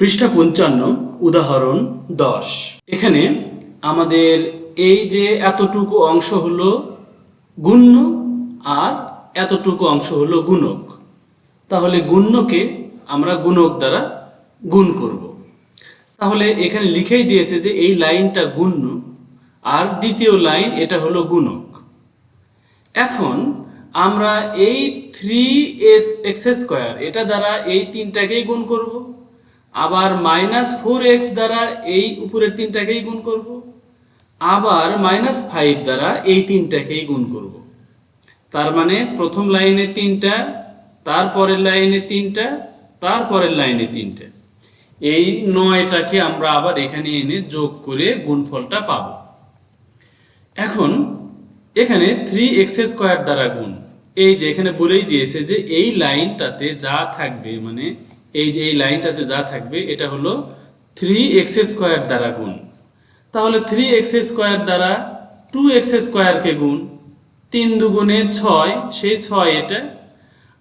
পৃষ্ঠা পঞ্চান্ন, উদাহরণ দশ। এখানে আমাদের এই যে এতটুকু অংশ হলো গুণ্য আর এতটুকু অংশ হলো গুণক। তাহলে গুণ্যকে আমরা গুণক দ্বারা গুণ করব। তাহলে এখানে লিখেই দিয়েছে যে এই লাইনটা গুণ্য আর দ্বিতীয় লাইন এটা হলো গুণক। এখন আমরা এই থ্রি এস এক্স স্কোয়ার এটা দ্বারা এই তিনটাকেই গুণ করব। আবার মাইনাস ফোর এক্স দ্বারা এই উপরের তিনটাকেই গুণ করব। আবার মাইনাস ফাইভ দ্বারা এই তিনটাকেই গুণ করব। তার মানে প্রথম লাইনে তিনটা, তারপরের লাইনে তিনটা, তারপরের লাইনে তিনটা। এই নয়টাকে আমরা আবার এখানে এনে যোগ করে গুণফলটা পাবো। এখন এখানে থ্রি এক্স স্কোয়ার দ্বারা গুণ। এই যে এখানে বলেই দিয়েছে যে এই লাইনটাতে যা থাকবে মানে এই যে, এই লাইনটাতে যা থাকবে, এটা হলো থ্রি এক্স স্কোয়ার দ্বারা গুণ। তাহলে থ্রি এক্স স্কোয়ার দ্বারা টু এক্স স্কোয়ারকে গুণ, তিন দুগুণে ছয়, সেই ছয় এটা,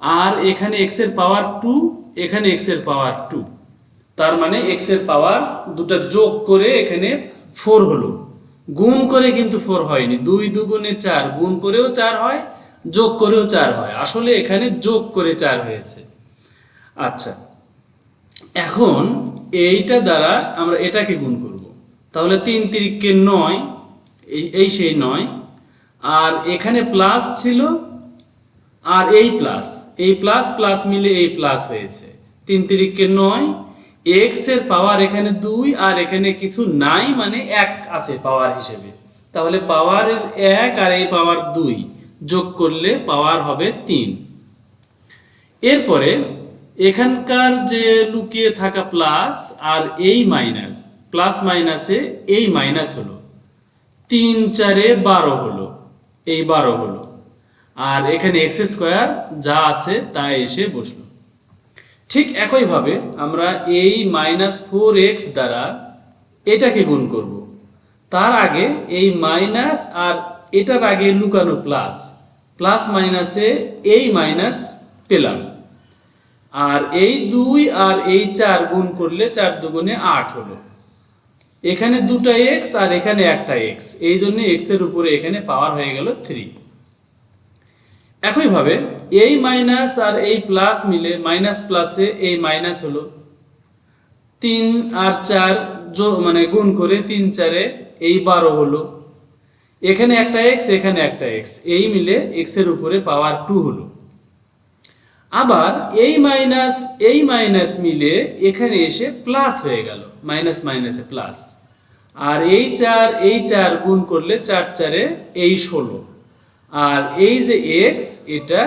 আর এখানে এক্সের পাওয়ার টু এখানে এক্সের পাওয়ার টু তার মানে এক্সের পাওয়ার দুটো যোগ করে এখানে ফোর হলো। গুণ করে কিন্তু ফোর হয়নি। দুই দুগুণে চার, গুণ করেও চার হয়, যোগ করেও চার হয়। আসলে এখানে যোগ করে চার হয়েছে। আচ্ছা। এখন এইটা দ্বারা আমরা এটাকে গুণ করব। তাহলে তিন তিরিককে নয়, এই সেই নয়, আর এখানে প্লাস ছিল, আর এই প্লাস এই প্লাস প্লাস মিলে এই প্লাস হয়েছে। তিন তিরিককে নয় এক্সের পাওয়ার এখানে দুই, আর এখানে কিছু নাই মানে এক আছে পাওয়ার হিসেবে। তাহলে পাওয়ারের এক আর এই পাওয়ার দুই যোগ করলে পাওয়ার হবে তিন। এরপরে এখানকার যে লুকিয়ে থাকা প্লাস আর এই মাইনাস প্লাস মাইনাসে এই মাইনাস হলো। তিন চারে বারো হলো, এই বারো হলো। আর এখানে এক্স স্কোয়ার যা আছে তা এসে বসল। ঠিক একইভাবে আমরা এই মাইনাস ফোর এক্স দ্বারা এটাকে গুণ করব। তার আগে এই মাইনাস আর এটার আগে লুকানো প্লাস প্লাস মাইনাসে এই মাইনাস পেলাম। আর এই দুই আর এই চার গুণ করলে চার দুগুণে আট হলো। এখানে দুটা এক্স আর এখানে একটা এক্স এই জন্য এক্সের উপরে এখানে পাওয়ার হয়ে গেল থ্রি একইভাবে এই মাইনাস আর এই প্লাস মিলে মাইনাস প্লাসে এই মাইনাস হলো। তিন আর চার মানে গুণ করে তিন চারে এই বারো হলো। এখানে একটা এক্স এখানে একটা এক্স এই মিলে এক্সের উপরে পাওয়ার টু হলো। আবার এই মাইনাস এই মাইনাস মিলে এখানে এসে প্লাস হয়ে গেল। মাইনাস মাইনাসে প্লাস আর এই চার এই চার গুণ করলে চার চারে এই ষোলো। আর এই যে এক্স এটা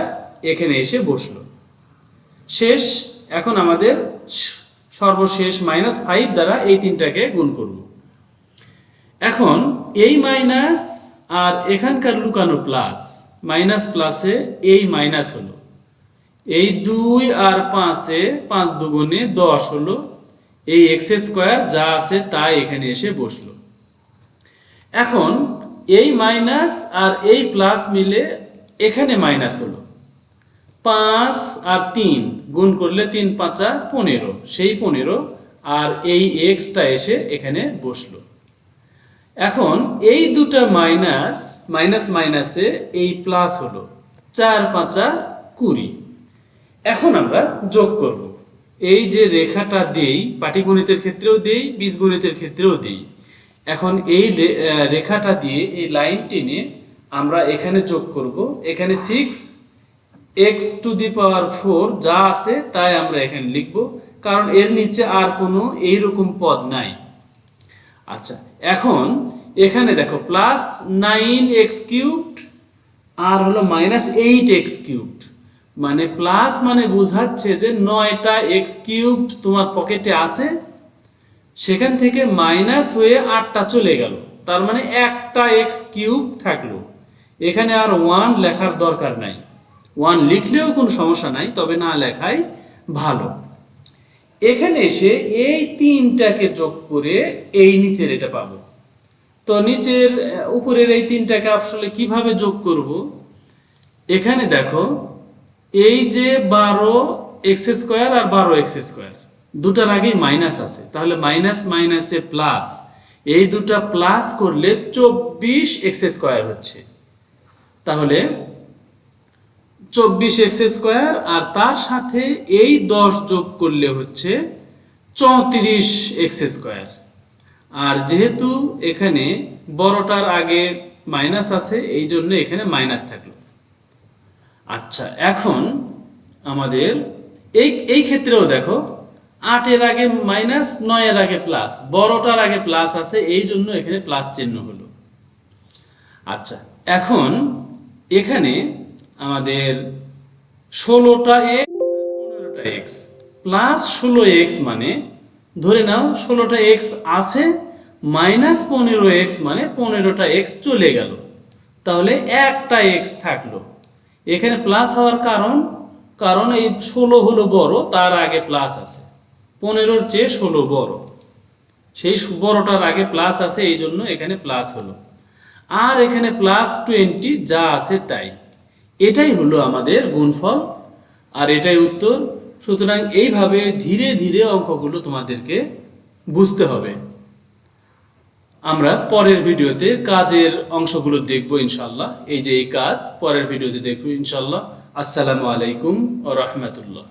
এখানে এসে বসল। শেষ, এখন আমাদের সর্বশেষ মাইনাস ফাইভ দ্বারা এই তিনটাকে গুণ করব। এখন এই মাইনাস আর এখানকার লুকানো প্লাস মাইনাস প্লাসে এই মাইনাস হলো। এই দুই আর পাঁচে পাঁচ দুগুণে দশ হলো। এই এক্স স্কোয়ার যা আছে তা এখানে এসে বসল। এখন এই মাইনাস আর এই প্লাস মিলে এখানে মাইনাস হলো। পাঁচ আর তিন গুণ করলে তিন পাঁচা পনেরো, সেই পনেরো আর এই এক্সটা এসে এখানে বসল। এখন এই দুটা মাইনাস মাইনাস মাইনাসে এই প্লাস হলো, চার পাঁচা কুড়ি। এখন আমরা যোগ করব। এই যে রেখাটা দেই, পাটিগণিতের ক্ষেত্রেও দেই, বীজগণিতের ক্ষেত্রেও দেই। এখন এই রেখাটা দিয়ে এই লাইন টেনে আমরা এখানে যোগ করব। এখানে six x to the power four যা আছে তাই আমরা এখানে লিখব। কারণ এর নিচে আর কোনো এইরকম পদ নাই। আচ্ছা এখন এখানে দেখো প্লাস নাইন এক্স কিউবড আর হলো মাইনাস এইট এক্স কিউবড মানে প্লাস মানে বোঝাচ্ছে যে নয়টা এক্স কিউবড তোমার পকেটে আছে, সেখান থেকে মাইনাস হয়ে আটটা চলে গেল। তার মানে একটা এক্স কিউব থাকল। এখানে আর ওয়ান লেখার দরকার নাই। ওয়ান লিখলেও কোনো সমস্যা নাই, তবে না লেখাই ভালো। এখানে এসে এই তিনটাকে যোগ করে এই নিচের এটা পাবো। তো নিচের উপরের এই তিনটাকে আসলে কীভাবে যোগ করব? এখানে দেখো এই যে বারো এক্স স্কোয়ার আর বারো এক্স স্কোয়ার, দুটার আগে মাইনাস আছে। তাহলে মাইনাস মাইনাসে প্লাস, এই দুটা প্লাস করলে চব্বিশ এক্স স্কোয়ার হচ্ছে। তাহলে চব্বিশ এক্স স্কোয়ার আর তার সাথে এই দশ যোগ করলে হচ্ছে চৌত্রিশ এক্স স্কোয়ার। আর যেহেতু এখানে বড়টার আগে মাইনাস আছে, এই জন্য এখানে মাইনাস থাকল। আচ্ছা এখন আমাদের এই এই ক্ষেত্রেও দেখো, আটের আগে মাইনাস নয়ের আগে প্লাস বড়টার আগে প্লাস আছে, এই জন্য এখানে প্লাস চিহ্ন হলো। আচ্ছা এখন এখানে আমাদের ষোলোটা এক্স পনেরোটা এক্স প্লাস ষোলো এক্স মানে ধরে নাও ষোলোটা এক্স আছে মাইনাস পনেরো এক্স মানে পনেরোটা এক্স চলে গেল। তাহলে একটা এক্স থাকল। এখানে প্লাস হওয়ার কারণ কারণ এই ষোলো হলো বড়, তার আগে প্লাস আছে। পনেরোর চেয়ে ষোলো বড়। সেই বড়টার আগে প্লাস আছে, এই জন্য এখানে প্লাস হলো। আর এখানে প্লাস টোয়েন্টি যা আছে তাই। এটাই হলো আমাদের গুণফল, আর এটাই উত্তর। সুতরাং এইভাবে ধীরে ধীরে অঙ্কগুলো তোমাদেরকে বুঝতে হবে। আমরা পরের ভিডিওতে কাজের অংশগুলো দেখব ইনশাল্লাহ এই যে এই কাজ, পরের ভিডিওতে দেখব ইনশাল্লাহ আসসালামু আলাইকুম ও রহমতুল্লাহ।